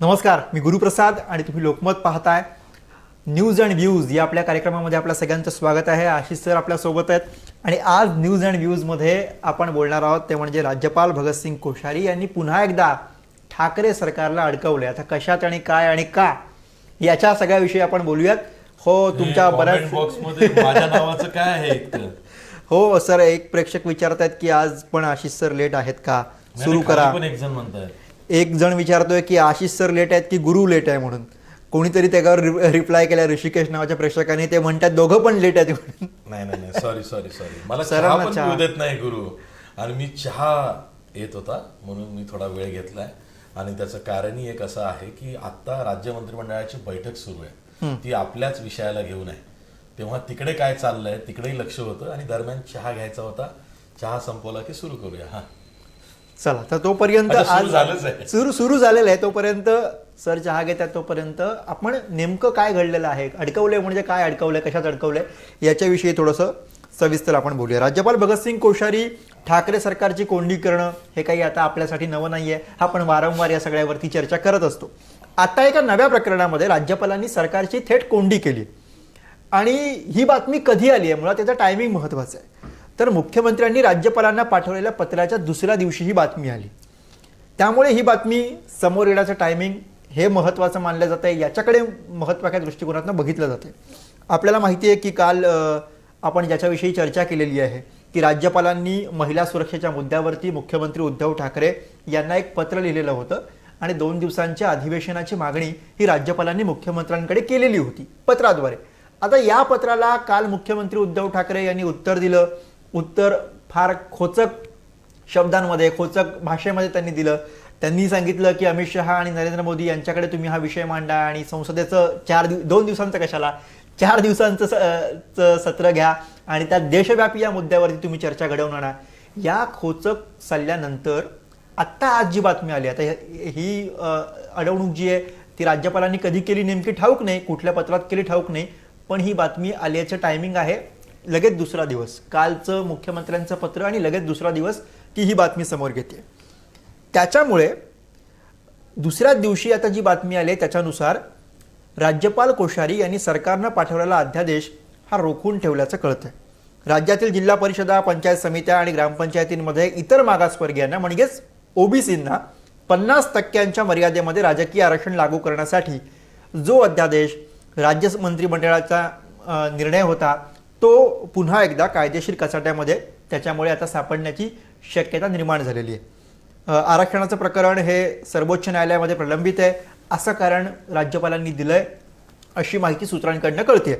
नमस्कार मी गुरुप्रसाद आणि तुम्ही लोकमत पाहताय. न्यूज अँड व्ह्यूज या आपल्या कार्यक्रमामध्ये आपल्या सगळ्यांचं स्वागत आहे. आशिष सर आपल्यासोबत आहेत. आणि आज न्यूज अँड व्ह्यूजमध्ये आपण बोलणार आहोत ते म्हणजे राज्यपाल भगतसिंग कोश्यारी यांनी पुन्हा एकदा ठाकरे सरकारला अडकवले आता कशात आणि काय आणि का याच्या सगळ्याविषयी आपण बोलूयात. हो तुमच्या बऱ्याच बॉक्समध्ये माझ्या नावाचं काय आहे हो सर एक प्रेक्षक विचारत आहेत की आज पण आशिष सर लेट आहेत का? सुरू करा. पण एक जण म्हणतात एक जण विचारतोय की आशिष सर लेट आहेत की गुरु लेट आहे म्हणून. कोणीतरी त्याच्यावर रि- रिप्लाय केला ऋषिकेश नावाच्या प्रेक्षकांनी ते म्हणतात दोघं पण लेट आहेत म्हणून. नाही नाही नाही सॉरी सॉरी सॉरी मला सरांना चहा पण चहा. पिऊ देत नाही गुरु. आणि मी चहा येत होता म्हणून मी थोडा वेळ घेतलाय. आणि त्याचं कारणही एक असं आहे की आता राज्य मंत्रिमंडळाची बैठक सुरू आहे. ती आपल्याच विषयाला घेऊन आहे. तेव्हा तिकडे काय चाललंय तिकडेही लक्ष होतं आणि दरम्यान चहा घ्यायचा होता. चहा संपवला की सुरू करूया. हा. चला तर तोपर्यंत आज आहे. सुरू सुरू झालेलं आहे. तोपर्यंत सर चहा घेतात तोपर्यंत आपण नेमकं काय घडलेलं आहे? अडकवलंय म्हणजे काय अडकवलंय? कशात अडकवलंय? याच्याविषयी थोडंसं सविस्तर आपण बोलूया. राज्यपाल भगतसिंग कोश्यारी ठाकरे सरकारची कोंडी करणं हे काही आता आपल्यासाठी नवं नाहीये. आपण वारंवार या सगळ्यावरती चर्चा करत असतो. आता एका नव्या प्रकरणामध्ये राज्यपालांनी सरकारची थेट कोंडी केली. आणि ही बातमी कधी आली आहे मुळात त्याचं टायमिंग महत्वाचं आहे. तर मुख्यमंत्र्यांनी राज्यपालांना पाठवलेल्या पत्राच्या दुसऱ्या दिवशी ही बातमी आली. त्यामुळे ही बातमी समोर येण्याचं टायमिंग हे महत्त्वाचं मानलं जातं आहे याच्याकडे महत्त्वाच्या दृष्टिकोनातून बघितलं जाते आपल्याला माहिती आहे की काल आपण ज्याच्याविषयी चर्चा केलेली आहे की राज्यपालांनी महिला सुरक्षेच्या मुद्द्यावरती मुख्यमंत्री उद्धव ठाकरे यांना एक पत्र लिहिलेलं होतं आणि दोन दिवसांच्या अधिवेशनाची मागणी ही राज्यपालांनी मुख्यमंत्र्यांकडे केलेली होती पत्राद्वारे. आता या पत्राला काल मुख्यमंत्री उद्धव ठाकरे यांनी उत्तर दिलं. उत्तर फार खोचक शब्दांमध्ये खोचक भाषेमध्ये त्यांनी दिलं. त्यांनी सांगितलं की अमित शहा आणि नरेंद्र मोदी यांच्याकडे तुम्ही हा विषय मांडा आणि संसदेचं चार दिव दोन दिवसांचं कशाला? चार दिवसांचं स- चं सत्र घ्या आणि त्या देशव्यापी या मुद्द्यावरती तुम्ही चर्चा घडवून आणा. या खोचक सल्ल्यानंतर आत्ता आज जी बातमी आली. आता ही- ही अडवणूक जी आहे ती राज्यपालांनी कधी केली नेमकी ठाऊक नाही कुठल्या पत्रात केली ठाऊक नाही पण ही बातमी आल्याचं टायमिंग आहे. लगेच दुसरा दिवस. कालचं मुख्यमंत्र्यांचं पत्र आणि लगेच दुसरा दिवस की ही बातमी समोर घेते त्याच्यामुळे दुसऱ्या दिवशी आता जी बातमी आली आहे त्याच्यानुसार राज्यपाल कोश्यारी यांनी सरकारनं पाठवलेला अध्यादेश हा रोखून ठेवल्याचं कळतंय. राज्यातील जिल्हा परिषदा पंचायत समित्या आणि ग्रामपंचायतींमध्ये इतर मागासवर्गीयांना म्हणजेच ओबीसींना पन्नास टक्क्यांच्या मर्यादेमध्ये राजकीय आरक्षण लागू करण्यासाठी जो अध्यादेश राज्य मंत्रिमंडळाचा निर्णय होता तो पुन्हा एकदा कायदेशीर कचाट्यामध्ये त्याच्यामुळे आता सापडण्याची शक्यता निर्माण झालेली आहे. आरक्षणाचं प्रकरण हे सर्वोच्च न्यायालयामध्ये प्रलंबित आहे. असं कारण राज्यपालांनी दिलंय अशी माहिती सूत्रांकडनं कळते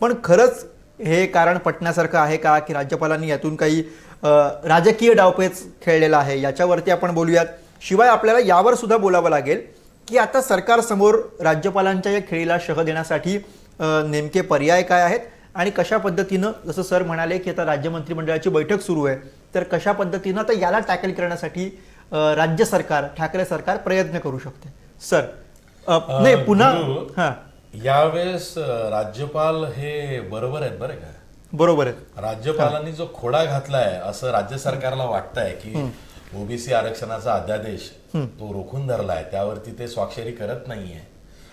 पण खरंच हे कारण पटण्यासारखं आहे का की राज्यपालांनी यातून काही राजकीय डावपेच खेळलेला आहे याच्यावरती आपण बोलूयात. शिवाय आपल्याला यावर सुद्धा बोलावं लागेल की आता सरकारसमोर राज्यपालांच्या या खेळीला शह देण्यासाठी नेमके पर्याय काय आहेत? आणि कशा पद्धतीनं जसं सर म्हणाले की आता राज्य मंत्रिमंडळाची बैठक सुरू आहे तर कशा पद्धतीनं तर याला टॅकल करण्यासाठी राज्य सरकार ठाकरे सरकार प्रयत्न करू शकते? सर नाही पुन्हा हां. यावेळेस राज्यपाल हे बरोबर आहेत बरं का? बरोबर आहे राज्यपालांनी जो खोडा घातलाय असं राज्य सरकारला वाटतंय की ओबीसी आरक्षणाचा अध्यादेश तो रोखून धरलाय त्यावरती ते स्वाक्षरी करत नाहीये.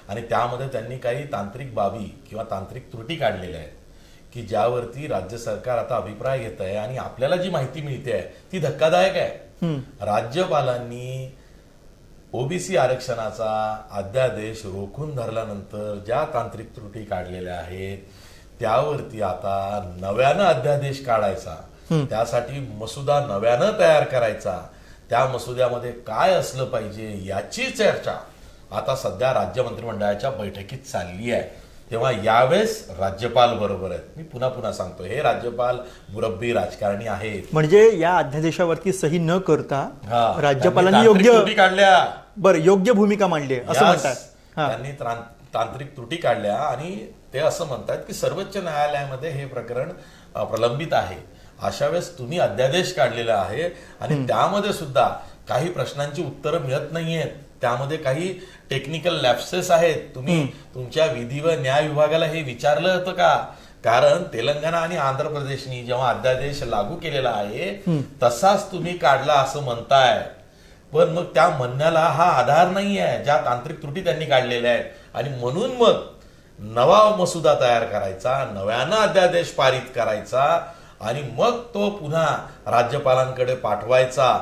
आणि त्यामध्ये त्यांनी काही तांत्रिक बाबी किंवा तांत्रिक त्रुटी काढलेल्या आहेत. की ज्यावरती राज्य सरकार आता अभिप्राय घेत आहे आणि आपल्याला जी माहिती मिळते आहे ती धक्कादायक आहे. राज्यपालांनी ओबीसी आरक्षणाचा अध्यादेश रोखून धरल्यानंतर ज्या तांत्रिक त्रुटी काढलेल्या आहेत त्यावरती आता नव्यानं अध्यादेश काढायचा. त्यासाठी मसुदा नव्यानं तयार करायचा. त्या मसुद्यामध्ये काय असलं पाहिजे याची चर्चा आता सध्या राज्य मंत्रिमंडळाच्या बैठकीत चालली आहे. तेव्हा यावेळेस राज्यपाल बरोबर आहेत. मी पुन्हा पुन्हा सांगतो हे राज्यपाल मुरब्बी राजकारणी आहेत. म्हणजे या अध्यादेशावरती सही न करता हा, राज्यपालांनी योग्य काढल्या. बरं योग्य भूमिका मांडली असं म्हणतात त्यांनी त्रां- तांत्रिक त्रुटी काढल्या आणि ते असं म्हणतात की सर्वोच्च न्यायालयामध्ये हे प्रकरण प्रलंबित आहे. अशा वेळेस तुम्ही अध्यादेश काढलेला आहे आणि त्यामध्ये सुद्धा काही प्रश्नांची उत्तरं मिळत नाहीयेत. त्यामध्ये काही टेक्निकल लॅप्सेस आहेत. तुम्ही तुमच्या विधी व न्याय विभागाला हे विचारलं होतं का? कारण तेलंगणा आणि आंध्र प्रदेशनी जेव्हा अध्यादेश लागू केलेला आहे तसाच तुम्ही काढला असं म्हणताय. पण मग त्या म्हणण्याला हा आधार नाही आहे ज्या तांत्रिक त्रुटी त्यांनी काढलेल्या आहेत. आणि म्हणून मग नवा मसुदा तयार करायचा नव्यानं अध्यादेश पारित करायचा आणि मग तो पुन्हा राज्यपालांकडे पाठवायचा.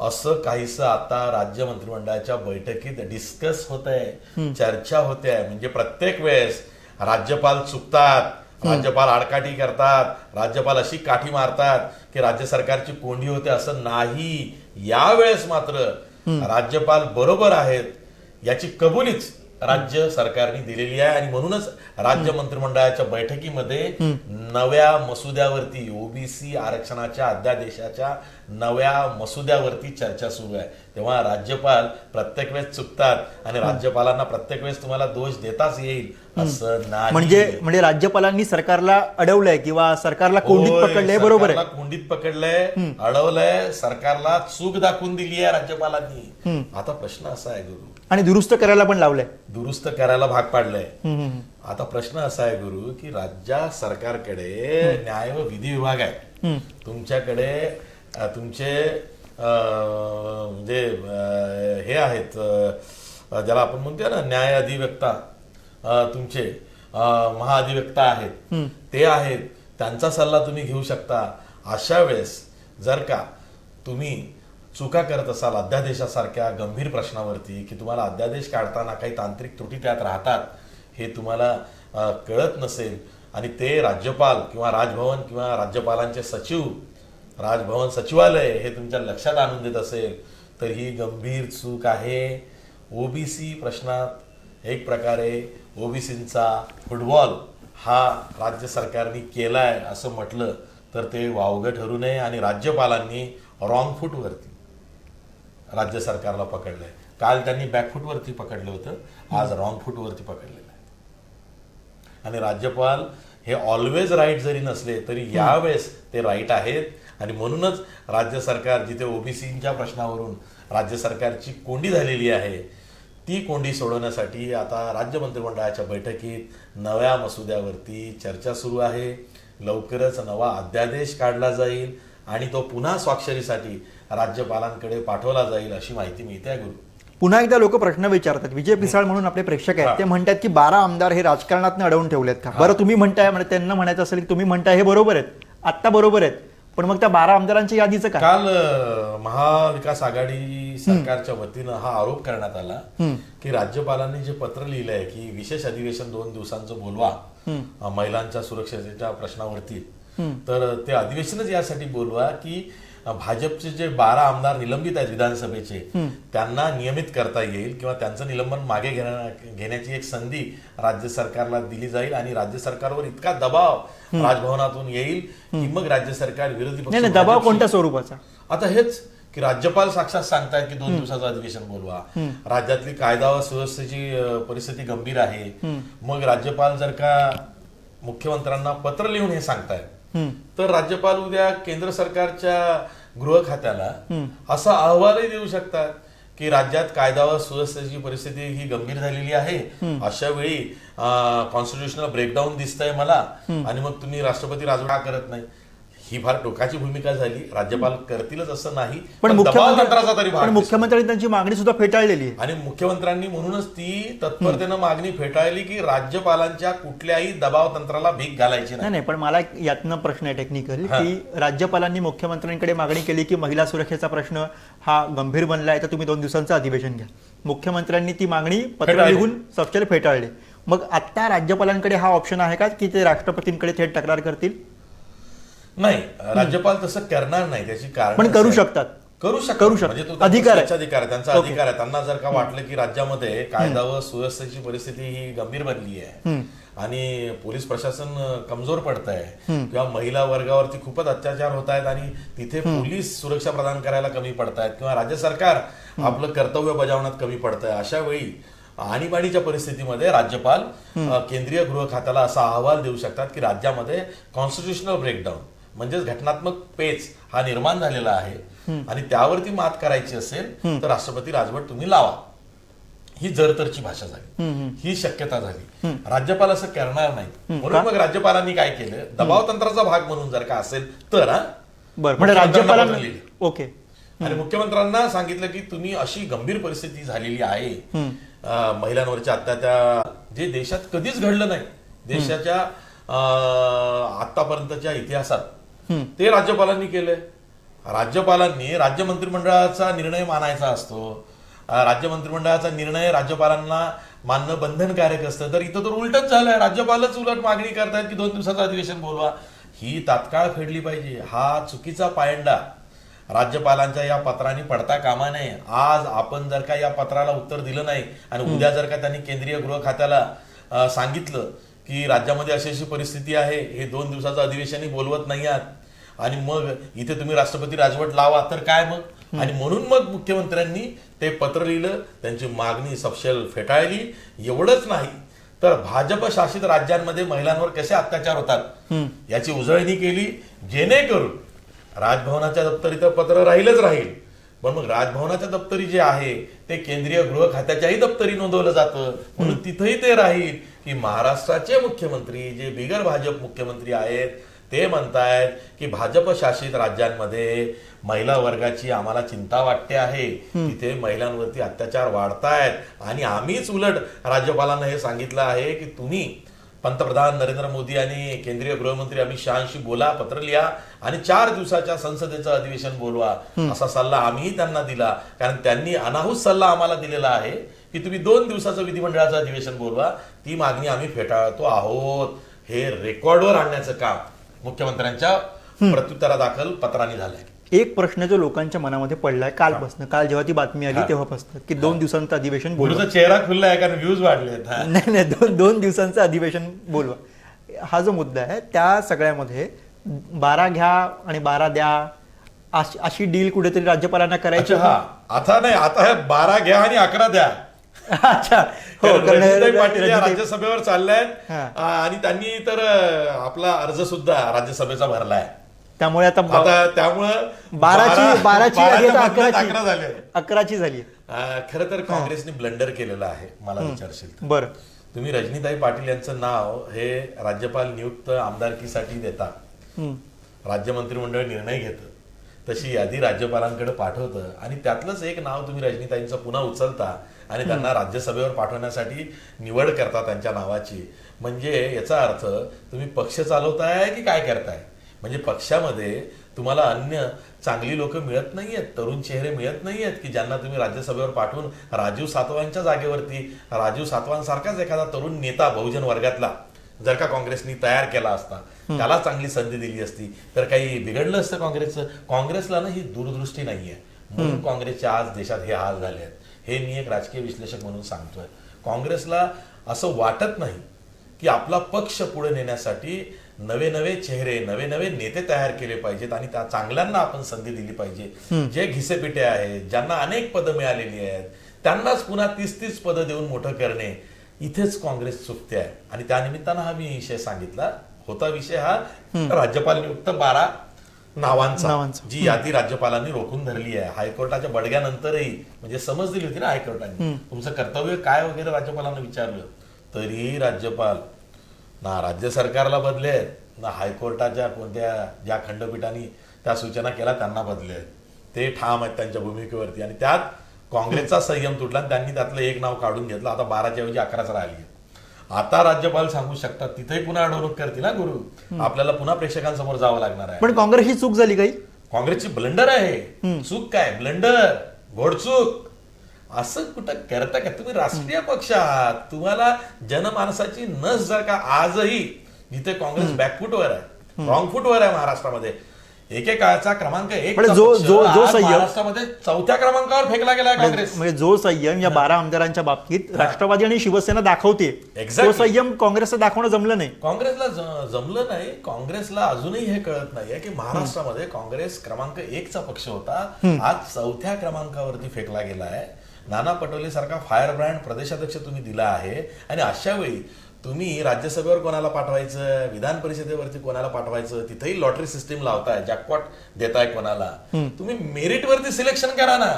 असं काहीसं आता राज्य मंत्रिमंडळाच्या बैठकीत डिस्कस होत आहे चर्चा होते आहे म्हणजे प्रत्येक वेळेस राज्यपाल चुकतात राज्यपाल आडकाठी करतात राज्यपाल अशी काठी मारतात की राज्य सरकारची कोंडी होते असं नाही. यावेळेस मात्र राज्यपाल बरोबर आहेत याची कबुलीच राज्य सरकारने दिलेली आहे आणि म्हणूनच राज्य मंत्रिमंडळाच्या बैठकीमध्ये नव्या मसुद्यावरती ओबीसी आरक्षणाच्या अध्यादेशाच्या नव्या मसुद्यावरती चर्चा सुरू आहे. तेव्हा राज्यपाल प्रत्येक वेळेस चुकतात आणि राज्यपालांना प्रत्येक वेळेस तुम्हाला दोष देताच येईल असं नाही. म्हणजे म्हणजे राज्यपालांनी सरकारला अडवलंय किंवा सरकारला कोंडीत पकडलंय बरोबर आहे. कोंडीत पकडलंय अडवलंय सरकारला चूक दाखवून दिली आहे राज्यपालांनी. आता प्रश्न असा आहे गुरु आणि दुरुस्त करायला पण लावलंय. दुरुस्त करायला भाग पाडलंय. आता प्रश्न असा आहे गुरु की राज्य सरकारकडे न्याय व विधी विभाग आहे. तुमच्याकडे तुमचे म्हणजे हे आहेत ज्याला आपण म्हणतो ना न्याय अधिवक्ता तुमचे अ, महाधिवक्ता आहेत. ते आहेत. त्यांचा सल्ला तुम्ही घेऊ शकता. अशा वेळेस जर का तुम्ही चुका करत असाल अध्यादेशासारख्या गंभीर प्रश्नावरती की तुम्हाला अध्यादेश काढताना काही तांत्रिक त्रुटी त्यात राहतात हे तुम्हाला कळत नसेल. आणि ते राज्यपाल किंवा राजभवन किंवा राज्यपालांचे सचिव राजभवन सचिवालय हे तुमच्या लक्षात आणून देत असेल तर ही गंभीर चूक आहे. ओबीसी प्रश्नात एक प्रकारे ओबीसींचा फुटबॉल हा राज्य सरकारने केला आहे असं म्हटलं तर ते वावगं ठरू नये आणि राज्यपालांनी रॉंग फूटवरती राज्य सरकारला पकडलंय. काल त्यांनी बॅकफूटवरती पकडलं होतं. आज रॉंग फूटवरती पकडलेलं आहे. आणि राज्यपाल हे ऑलवेज राईट जरी नसले तरी यावेळेस ते राईट आहेत. आणि म्हणूनच राज्य सरकार जिथे ओबीसीच्या प्रश्नावरून राज्य सरकारची कोंडी झालेली आहे ती कोंडी सोडवण्यासाठी आता राज्य मंत्रिमंडळाच्या बैठकीत नव्या मसुद्यावरती चर्चा सुरू आहे. लवकरच नवा अध्यादेश काढला जाईल. आणि तो पुन्हा स्वाक्षरीसाठी राज्यपालांकडे पाठवला जाईल अशी माहिती मिळते आहे गुरु. पुन्हा एकदा लोक प्रश्न विचारतात. विजय पिसाळ म्हणून आपले प्रेक्षक आहेत. ते म्हणतात की बारा आमदार हे राजकारणात अडवून ठेवलेत का? बरं तुम्ही म्हणताय म्हणजे त्यांना म्हणायचं असेल की तुम्ही म्हणताय हे बरोबर आहेत. आत्ता बरोबर आहेत. पण मग त्या बारा आमदारांच्या यादीचं काय? काल महाविकास आघाडी सरकारच्या वतीनं हा आरोप करण्यात आला की राज्यपालांनी जे पत्र लिहिलंय की विशेष अधिवेशन दोन दिवसांचं बोलवा महिलांच्या सुरक्षेच्या प्रश्नावरती. तर ते अधिवेशनच यासाठी बोलवा की भाजपचे जे बारा आमदार निलंबित आहेत विधानसभेचे त्यांना नियमित करता येईल किंवा त्यांचं निलंबन मागे घेण्या- घेण्याची एक संधी राज्य सरकारला दिली जाईल आणि राज्य सरकारवर इतका दबाव राजभवनातून येईल की मग राज्य सरकार विरोधी पक्ष दबाव कोणत्या स्वरूपाचा? आता हेच की राज्यपाल साक्षात सांगतायत की दोन दिवसाचं अधिवेशन बोलवा. राज्यातली कायदा व सुव्यवस्थेची परिस्थिती गंभीर आहे. मग राज्यपाल जर का मुख्यमंत्र्यांना पत्र लिहून हे सांगतायत तर राज्यपाल उद्या केंद्र सरकारच्या गृह खात्याला असा अहवालही देऊ शकतात की राज्यात कायदा व सुव्यवस्थेची परिस्थिती ही गंभीर झालेली आहे. अशा वेळी कॉन्स्टिट्युशनल ब्रेकडाऊन दिसतंय मला. आणि मग तुम्ही राष्ट्रपती राजवट करत नाही? ही फार टोकाची भूमिका झाली. राज्यपाल करतीलच असं नाही पण पण दबाव तंत्राचा तरी मुख्यमंत्री भाग पण. मुख्यमंत्र्यांनी त्यांची मागणी सुद्धा फेटाळलेली आहे. आणि मुख्यमंत्र्यांनी म्हणूनच ती तत्परतेनं मागणी फेटाळली की राज्यपालांच्या कुठल्याही दबाव तंत्राला भीक घालायची नाही. नाही पण मला यातनं प्रश्न आहे टेक्निकल की राज्यपालांनी मुख्यमंत्र्यांकडे मागणी केली की महिला सुरक्षेचा प्रश्न हा गंभीर बनलाय तर तुम्ही दोन दिवसांचं अधिवेशन घ्या. मुख्यमंत्र्यांनी ती मागणी पत्र. लिहून सपशेल फेटाळली. मग आता राज्यपालांकडे हा ऑप्शन आहे का की ते राष्ट्रपतींकडे थेट तक्रार करतील? नाही राज्यपाल तसं करणार नाही त्याची कारण पण करू शकतात. करू शकतात. करू शकतात. म्हणजे तो अधिकार आहे. स्वेच्छाधिकार आहे त्यांचा ओके. अधिकार आहे. त्यांना जर का वाटलं की राज्यामध्ये कायदा व सुव्यवस्थेची परिस्थिती ही गंभीर बनली आहे आणि पोलीस प्रशासन अ, कमजोर पडत आहे किंवा महिला वर्गावरती खूपच अत्याचार होत आहेत आणि तिथे पोलीस सुरक्षा प्रदान करायला कमी पडत आहेत किंवा राज्य सरकार आपलं कर्तव्य बजावण्यात कमी पडत आहे अशा वेळी आणीबाणीच्या परिस्थितीमध्ये राज्यपाल अ, केंद्रीय गृह खात्याला असा अहवाल देऊ शकतात की राज्यामध्ये कॉन्स्टिट्युशनल ब्रेकडाऊन म्हणजेच घटनात्मक पेच हा निर्माण झालेला आहे. आणि त्यावरती मात करायची असेल तर राष्ट्रपती राजवट तुम्ही लावा. ही जरतरची भाषा झाली. ही शक्यता झाली. राज्यपाल असं करणार नाही म्हणून मग राज्यपालांनी काय केलं? दबाव तंत्राचा भाग म्हणून जर का असेल तर म्हणजे राज्यपालांना लिहिलं. ओके. आणि मुख्यमंत्र्यांना सांगितलं की तुम्ही अशी गंभीर परिस्थिती झालेली आहे. महिलांवरच्या अत्याचार जे देशात कधीच घडलं नाही. देशाच्या आतापर्यंतच्या इतिहासात ते राज्यपालांनी केले. राज्यपालांनी राज्य मंत्रिमंडळाचा निर्णय मानायचा असतो. राज्य मंत्रिमंडळाचा निर्णय राज्यपालांना मानणं बंधनकारक असतं. तर इथं तर उलटच झालंय. राज्यपालच उलट मागणी करतायत की दोन दिवसाचं अधिवेशन बोलवा. ही तात्काळ फेडली पाहिजे. हा चुकीचा पायंडा. राज्यपालांच्या या पत्राने पडता कामा नये. आज आपण जर का या पत्राला उत्तर दिलं नाही आणि उद्या जर का त्यांनी केंद्रीय गृह खात्याला सांगितलं की राज्यामध्ये अशी अशी परिस्थिती आहे हे दोन दिवसाचं अधिवेशनही बोलवत नाही आहात आणि मग इथे तुम्ही राष्ट्रपती राजवट लावा तर काय मग? आणि म्हणून मग मुख्यमंत्र्यांनी ते पत्र लिहिलं त्यांची मागणी सपशेल फेटाळली. एवढंच नाही तर भाजप शासित राज्यांमध्ये महिलांवर कसे अत्याचार होतात? याची उजळणी केली जेणेकरून राजभवनाच्या दप्तरी तर पत्र राहीलच राहील. पण मग राजभवनाच्या दप्तरी जे आहे ते केंद्रीय गृह खात्याच्याही दप्तरी नोंदवलं जातं. म्हणून तिथंही ते राहील की महाराष्ट्राचे मुख्यमंत्री जे बिगर भाजप मुख्यमंत्री आहेत ते म्हणतायत की भाजप शासित राज्यांमध्ये महिला वर्गाची आम्हाला चिंता वाटते आहे. तिथे महिलांवरती अत्याचार वाढतायत. आणि आम्हीच उलट राज्यपालांना हे सांगितलं आहे की तुम्ही पंतप्रधान नरेंद्र मोदी आणि केंद्रीय गृहमंत्री अमित शहाशी बोला पत्र लिहा आणि चार दिवसाच्या संसदेचं अधिवेशन बोलवा. असा सल्ला आम्हीही त्यांना दिला. कारण त्यांनी अनाहूत सल्ला आम्हाला दिलेला आहे की तुम्ही दोन दिवसाचं विधिमंडळाचं अधिवेशन बोलवा. ती मागणी आम्ही फेटाळतो आहोत. हे रेकॉर्डवर आणण्याचं काम. मुख्यमंत्र्यांच्या प्रत्युत्तरादाखल पत्राने झालंय. एक प्रश्न जो लोकांच्या मनामध्ये पडलाय कालपासून काल जेव्हा ती बातमी आली तेव्हापासून की दोन दिवसांचं अधिवेशन बोलवा. चेहरा खुलला आहे कारण व्ह्यूज वाढलेत. हा. नाही नाही दोन दोन दिवसांचं अधिवेशन बोलवा. हा जो मुद्दा आहे त्या सगळ्यामध्ये बारा घ्या आणि बारा द्या अशी डील कुठेतरी राज्यपालांना करायची हा. आता नाही आता हे बारा घ्या आणि अकरा द्या. अच्छा. हो पाटील राज्यसभेवर चालल्यात. आ, आणि त्यांनी तर आपला अर्ज सुद्धा राज्यसभेचा भरलाय. त्यामुळे आता त्यामुळं बाराची बारा- बाराची अकराची अकरा झाले. खर तर काँग्रेसने ब्लंडर केलेलं आहे मला विचारशील. बरं. तुम्ही रजनीताई पाटील यांचं नाव हे राज्यपाल नियुक्त आमदारकीसाठी देता. राज्य मंत्रिमंडळ निर्णय घेतं. तशी यादी राज्यपालांकडे पाठवतं. आणि त्यातलंच एक नाव तुम्ही रजनीताईंचं पुन्हा उचलता आणि त्यांना राज्यसभेवर पाठवण्यासाठी निवड करता त्यांच्या नावाची. म्हणजे याचा अर्थ तुम्ही पक्ष चालवताय की काय करताय? म्हणजे पक्षामध्ये तुम्हाला अन्य चांगली लोक मिळत नाहीयेत तरुण चेहरे मिळत नाहीयेत की ज्यांना तुम्ही राज्यसभेवर पाठवून राजीव सातवांच्या जागेवरती राजीव सातवांसारखाच एखादा तरुण नेता बहुजन वर्गातला जर का काँग्रेसनी तयार केला असता. त्याला चांगली संधी दिली असती. तर काही बिघडलं असतं काँग्रेसचं? काँग्रेसला ना ही दूरदृष्टी नाहीये. म्हणून काँग्रेसच्या आज देशात हे हाल झाले आहेत. हे मी एक राजकीय विश्लेषक म्हणून सांगतोय. काँग्रेसला असं वाटत नाही की आपला पक्ष पुढे नेण्यासाठी नवे नवे चेहरे नवे नवे नेते तयार केले पाहिजेत आणि त्या चांगल्यांना आपण संधी दिली पाहिजे. जे घिसेपिटे आहेत ज्यांना अनेक पदं मिळालेली आहेत त्यांनाच पुन्हा तीस तीस पदं देऊन मोठं करणे इथेच काँग्रेस चुकते आहे. आणि त्यानिमित्तानं हा मी विषय सांगितला. होता विषय हा राज्यपाल नियुक्त बारा नावांचा. जी यादी राज्यपालांनी रोखून धरली आहे. हायकोर्टाच्या बडग्यानंतरही म्हणजे समज दिली होती ना हायकोर्टाने. तुमचं कर्तव्य काय वगैरे राज्यपालांना विचारलं तरीही राज्यपाल ना राज्य सरकारला बदले आहेत, ना हायकोर्टाच्या कोणत्या ज्या खंडपीठांनी त्या सूचना केल्या त्यांना बदले आहेत. ते ठाम आहेत त्यांच्या भूमिकेवरती. आणि त्यात काँग्रेसचा संयम तुटला आणि त्यांनी त्यातलं एक नाव काढून घेतलं. आता बाराच्या ऐवजी अकराच राहिली आता राज्यपाल सांगू शकतात तिथेही पुन्हा अडवणूक करतील ना गुरु. आपल्याला पुन्हा प्रेक्षकांसमोर जावं लागणार आहे. पण काँग्रेसची चूक झाली काही? काँग्रेसची ब्लंडर आहे. चूक काय? ब्लंडर घोडचूक. असं कुठं करता का? तुम्ही राष्ट्रीय पक्ष आहात तुम्हाला जनमानसाची नस जर का आजही जिथे काँग्रेस बॅकफुटवर आहे रॉंग फुटवर आहे महाराष्ट्रामध्ये एकेकाळचा क्रमांक एक पण जो- जो- जो संयम- चौथ्या क्रमांकावर फेकला गेला काँग्रेस. म्हणजे जो संयम या बारा आमदारांच्या बाबतीत राष्ट्रवादी आणि शिवसेना दाखवते. तो संयम काँग्रेसचं दाखवणं जमलं नाही. काँग्रेसला जमलं नाही. काँग्रेसला अजूनही हे कळत नाहीये की महाराष्ट्रामध्ये काँग्रेस क्रमांक एकचा पक्ष होता. आज चौथ्या क्रमांकावरती फेकला गेला आहे नाना पटोले सारखा फायर ब्रँड प्रदेशाध्यक्ष तुम्ही दिला आहे. आणि अशा वेळी तुम्ही राज्यसभेवर कोणाला पाठवायचं विधान परिषदेवरती कोणाला पाठवायचं तिथेही लॉटरी सिस्टीम लावताय जॅकपॉट देताय कोणाला. तुम्ही मेरिट वरती सिलेक्शन करा ना.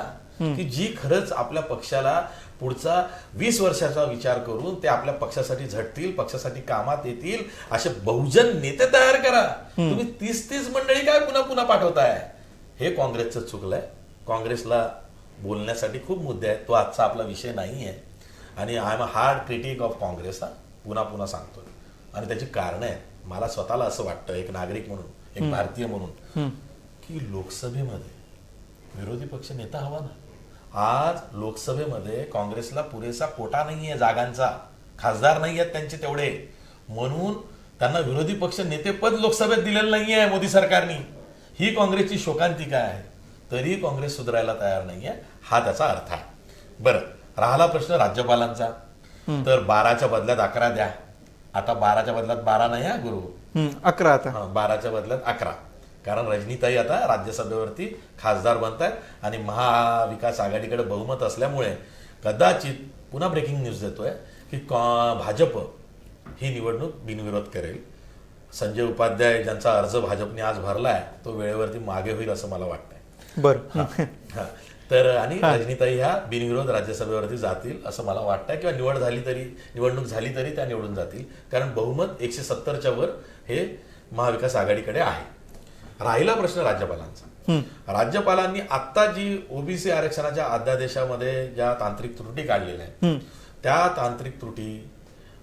की जी खरंच आपल्या पक्षाला पुढचा वीस वर्षाचा विचार करून ते आपल्या पक्षासाठी झटतील पक्षासाठी कामात येतील असे बहुजन नेते तयार करा. तुम्ही तीस तीस मंडळी काय पुन्हा पुन्हा पाठवताय? हे काँग्रेसचं चुकलंय. काँग्रेसला बोलण्यासाठी खूप मुद्दे आहेत. तो आजचा आपला विषय नाही आहे आणि I am a hard critic of Congress हा. पुन्हा पुन्हा सांगतोय. आणि त्याची कारणं आहेत. मला स्वतःला असं वाटतं एक नागरिक म्हणून एक भारतीय म्हणून की लोकसभेमध्ये विरोधी पक्ष नेता हवा ना. आज लोकसभेमध्ये काँग्रेसला पुरेसा कोटा नाहीये जागांचा. खासदार नाही आहेत त्यांचे तेवढे. म्हणून त्यांना विरोधी पक्ष नेतेपद लोकसभेत दिलेलं नाहीये मोदी सरकारने. ही काँग्रेसची शोकांतिका आहे? तरी काँग्रेस सुधारायला तयार नाहीये. हा त्याचा अर्थ आहे. बरं राहिला प्रश्न राज्यपालांचा. तर बाराच्या बदल्यात अकरा द्या. आता बाराच्या बदल्यात बारा नाही हा गुरु. अकरा आता. बाराच्या बदल्यात अकरा. कारण रजनीताई आता राज्यसभेवरती खासदार बनत आहेत आणि महाविकास आघाडीकडे बहुमत असल्यामुळे कदाचित पुन्हा ब्रेकिंग न्यूज देतोय की भाजप ही निवडणूक बिनविरोध करेल. संजय उपाध्याय ज्यांचा अर्ज भाजपने आज भरलाय तो वेळेवरती मागे होईल असं मला वाटतंय. बरं. तर आणि रजनीताई ह्या बिनविरोध राज्यसभेवरती जातील असं मला वाटतंय. किंवा निवड झाली तरी निवडणूक झाली तरी त्या निवडून जातील. कारण बहुमत एकशे सत्तरच्या वर हे महाविकास आघाडीकडे आहे. राहिला प्रश्न राज्यपालांचा. राज्यपालांनी आता जी ओबीसी आरक्षणाच्या अध्यादेशामध्ये ज्या तांत्रिक त्रुटी काढलेल्या आहेत त्या तांत्रिक त्रुटी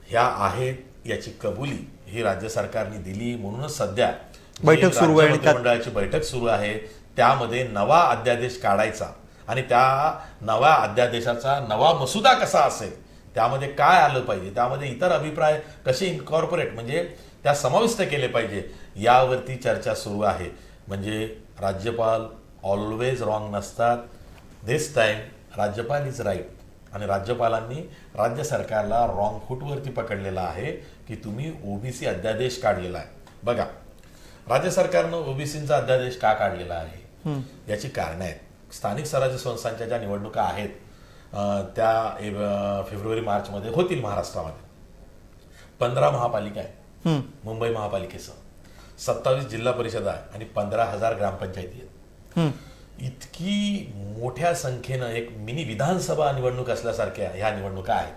ह्या आहेत याची कबुली ही राज्य सरकारने दिली. म्हणूनच सध्या बैठक सुरू आहे मंत्रिमंडळाची बैठक सुरू आहे त्यामध्ये नवा अध्यादेश काढायचा. आणि त्या नव्या अध्यादेशाचा नवा मसुदा कसा असेल त्यामध्ये काय आलं पाहिजे त्यामध्ये इतर अभिप्राय कसे इन्कॉर्पोरेट म्हणजे त्या समाविष्ट केले पाहिजे यावरती चर्चा सुरू आहे. म्हणजे राज्यपाल ऑलवेज रॉंग नसतात. दिस टाइम राज्यपाल इज राईट आणि राज्यपालांनी राज्य सरकारला रॉंग फूटवरती पकडलेला आहे की तुम्ही ओबीसी अध्यादेश काढलेला आहे. बघा राज्य सरकारनं ओबीसीचा अध्यादेश का काढलेला आहे? याची कारणं आहेत. स्थानिक स्वराज्य संस्थांच्या ज्या निवडणुका आहेत त्या फेब्रुवारी मार्चमध्ये होतील महाराष्ट्रामध्ये. पंधरा महापालिका आहे मुंबई महापालिकेसह. सत्तावीस जिल्हा परिषद आहे आणि पंधरा हजार ग्रामपंचायती आहेत. इतकी मोठ्या संख्येनं एक मिनी विधानसभा निवडणूक असल्यासारख्या ह्या निवडणुका आहेत.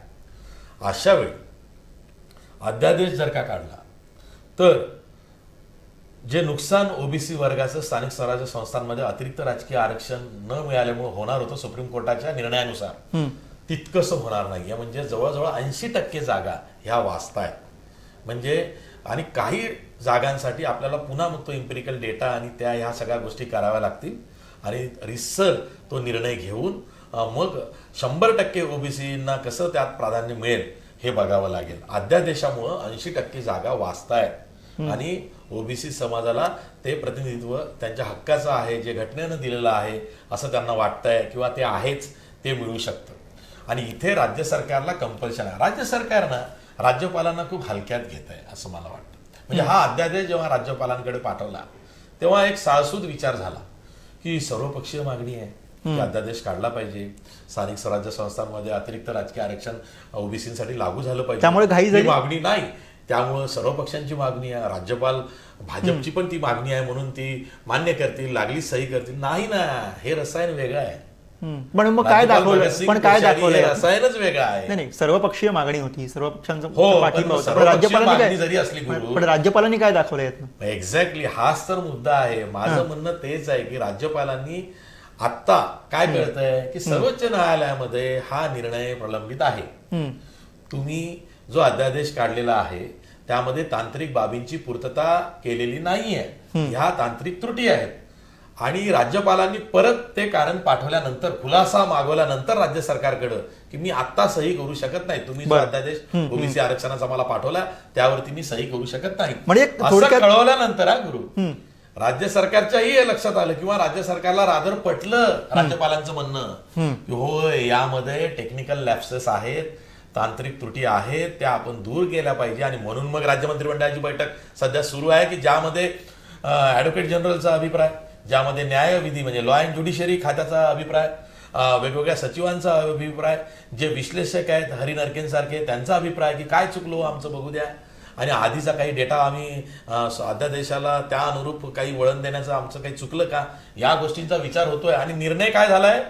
अशा वेळी अध्यादेश जर का काढला तर जे नुकसान ओबीसी वर्गाचं स्थानिक स्वराज्य संस्थांमध्ये अतिरिक्त राजकीय आरक्षण न मिळाल्यामुळे होणार होतं सुप्रीम कोर्टाच्या निर्णयानुसार तितकंसं होणार नाहीये. म्हणजे जवळजवळ ऐंशी टक्के जागा ह्या वाचतायत म्हणजे आणि काही जागांसाठी आपल्याला पुन्हा मग तो इम्पेरिकल डेटा आणि त्या ह्या सगळ्या गोष्टी कराव्या लागतील. आणि रिसर तो निर्णय घेऊन मग शंभर टक्के ओबीसीना कसं त्यात प्राधान्य मिळेल हे बघावं लागेल. अध्यादेशामुळं ऐंशी टक्के जागा वाचतायत आणि ओबीसी समाजाला ते प्रतिनिधित्व त्यांच्या हक्काचं आहे जे घटनेनं दिलेलं आहे असं त्यांना वाटतंय किंवा ते आहेच ते मिळू शकतं. आणि इथे राज्य सरकारला कंपल्शन आहे. राज्य सरकारनं राज्यपालांना खूप हलक्यात घेत आहे असं मला वाटतं. म्हणजे हा अध्यादेश जेव्हा राज्यपालांकडे पाठवला तेव्हा एक साळसूद विचार झाला की सर्वपक्षीय मागणी आहे अध्यादेश काढला पाहिजे. स्थानिक स्वराज्य संस्थांमध्ये अतिरिक्त राजकीय आरक्षण ओबीसीसाठी लागू झालं पाहिजे. त्यामुळे? मागणी नाही. त्यामुळं सर्व पक्षांची मागणी आहे. राज्यपाल भाजपची पण ती मागणी आहे म्हणून ती मान्य करतील लागली सही करतील. नाही ना हे रसायन वेगळं आहे. पण मग काय दाखवलं? पण काय दाखवलंय? रसायनच वेगळं आहे. नाही नाही सर्वपक्षीय मागणी होती. सर्व पक्षांचा हो, राज्यपालांनी जरी असली पण राज्यपालांनी काय दाखवलं एक्झॅक्टली हाच तर मुद्दा आहे. माझं म्हणणं तेच आहे की राज्यपालांनी आत्ता काय कळतंय की सर्वोच्च न्यायालयामध्ये हा निर्णय प्रलंबित आहे. तुम्ही जो अध्यादेश काढलेला आहे त्यामध्ये तांत्रिक बाबींची पूर्तता केलेली नाहीये. ह्या तांत्रिक त्रुटी आहेत. आणि राज्यपालांनी परत ते कारण पाठवल्यानंतर खुलासा मागवल्यानंतर राज्य सरकारकडं की मी आत्ता सही करू शकत नाही. तुम्ही जो. अध्यादेश ओबीसी आरक्षणाचा मला पाठवला त्यावरती मी सही करू शकत नाही. म्हणजे कळवल्यानंतर हा गुरु. राज्य सरकारच्याही हे लक्षात आलं किंवा राज्य सरकारला रादर पटलं राज्यपालांचं म्हणणं की होय यामध्ये टेक्निकल लॅप्सेस आहेत. तांत्रिक त्रुटी आहेत त्या आपण दूर केल्या पाहिजे आणि म्हणून मग राज्य मंत्रिमंडळाची बैठक सध्या सुरू आहे की ज्यामध्ये ॲडव्होकेट जनरलचा अभिप्राय ज्यामध्ये न्यायविधी म्हणजे लॉ अँड ज्युडिशरी खात्याचा अभिप्राय वेगवेगळ्या सचिवांचा अभिप्राय जे विश्लेषक आहेत हरी नरकेंसारखे त्यांचा अभिप्राय की काय चुकलो हो आमचं बघू द्या. आणि आधीचा काही डेटा आम्ही अध्यादेशाला त्या अनुरूप काही वळण देण्याचं आमचं काही चुकलं का? या गोष्टींचा विचार होतोय. आणि निर्णय काय झालाय?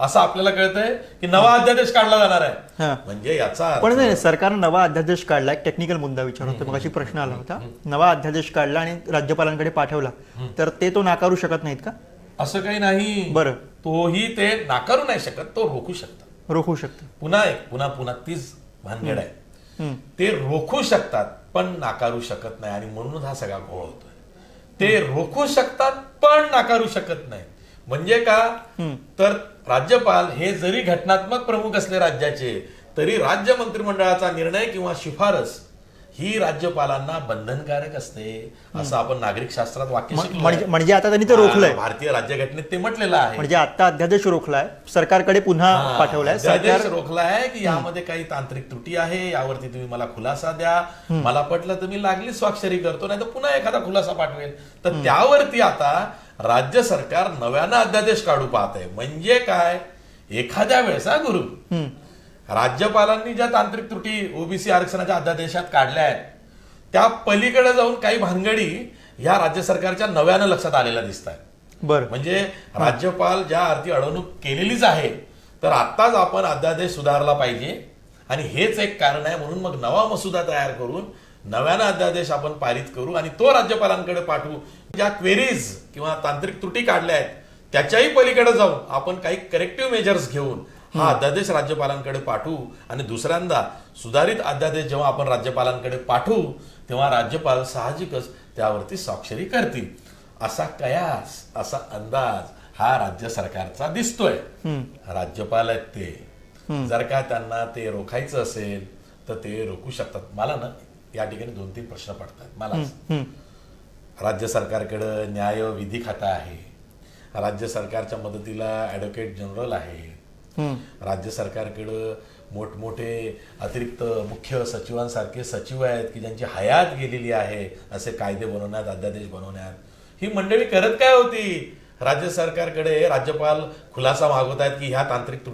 असं आपल्याला कळतंय की नवा अध्यादेश काढला जाणार आहे. हा. म्हणजे याचा अर्थ- पण नाही नाही, सरकारनं नवा अध्यादेश काढला. एक टेक्निकल मुद्दा विचारत होता. मग प्रश्न आला होता. नवा अध्यादेश काढला आणि राज्यपालांकडे पाठवला. तर ते तो नाकारू शकत नाहीत का? असं काही नाही. बरं. तोही ते नाकारू नाही शकत तो रोखू शकतात. रोखू शकतं पुन्हा एक पुन्हा पुन्हा तीच भानगड आहे. हम्म. ते रोखू शकतात पण नाकारू शकत नाही. आणि म्हणूनच हा सगळा घोळ होतोय. ते रोखू शकतात पण नाकारू शकत नाही म्हणजे का? तर राज्यपाल हे जरी घटनात्मक प्रमुख असले राज्याचे तरी राज्य मंत्रिमंडळाचा निर्णय किंवा शिफारस ही राज्यपालांना बंधनकारक असते असं आपण नागरिक शास्त्रात वाक्य. म्हणजे म्हणजे आता त्यांनी ते रोखलंय. भारतीय राज्यघटनेत ते म्हटलेलं आहे. म्हणजे आता अध्यादेश रोखलाय सरकारकडे पुन्हा पाठवलाय सरकार रोखला आहे की यामध्ये काही तांत्रिक त्रुटी आहे यावरती तुम्ही मला खुलासा द्या. मला पटलं तर मी लागली स्वाक्षरी करतो नाही तर पुन्हा एखादा खुलासा पाठवेल तर त्यावरती आता राज्य सरकार नव्यानं अध्यादेश काढू पाहत. म्हणजे काय? एखाद्या वेळेस हा गुरु. राज्यपालांनी ज्या तांत्रिक त्रुटी ओबीसी आरक्षणाच्या अध्यादेशात काढल्या आहेत त्या पलीकडे जाऊन काही भानगडी ह्या राज्य सरकारच्या नव्यानं लक्षात आलेल्या दिसत आहेत. बरं. म्हणजे राज्यपाल ज्या अर्थी अडवणूक केलेलीच आहे तर आत्ताच आपण अध्यादेश सुधारला पाहिजे. आणि हेच एक कारण आहे म्हणून मग नवा मसुदा तयार करून नव्यानं अध्यादेश आपण पारित करू आणि तो राज्यपालांकडे पाठवू ज्या क्वेरीज किंवा तांत्रिक त्रुटी काढल्या आहेत त्याच्याही पलीकडे जाऊन आपण काही करेक्टिव्ह मेजर्स घेऊन हा अध्यादेश राज्यपालांकडे पाठवू आणि दुसऱ्यांदा सुधारित अध्यादेश जेव्हा आपण राज्यपालांकडे पाठवू तेव्हा राज्यपाल साहजिकच त्यावरती स्वाक्षरी करतील. असा कयास असा अंदाज हा राज्य सरकारचा दिसतोय. राज्यपाल आहेत ते. जर का त्यांना ते रोखायचं असेल तर ते रोखू शकतात. मला ना या ठिकाणी दोन तीन प्रश्न पडतात. मला. राज्य सरकारकडं न्याय विधी खाता आहे. राज्य सरकारच्या मदतीला ऍडव्होकेट जनरल आहे. राज्य सरकारकडं मोठमोठे अतिरिक्त मुख्य सचिवांसारखे सचिव आहेत की ज्यांची हयात गेलेली आहे असे कायदे बनवण्यात अध्यादेश बनवण्यात. ही मंडळी करत काय होती? राज्य सरकारकडे राज्यपाल खुलासा मागवत आहेत की ह्या तांत्रिक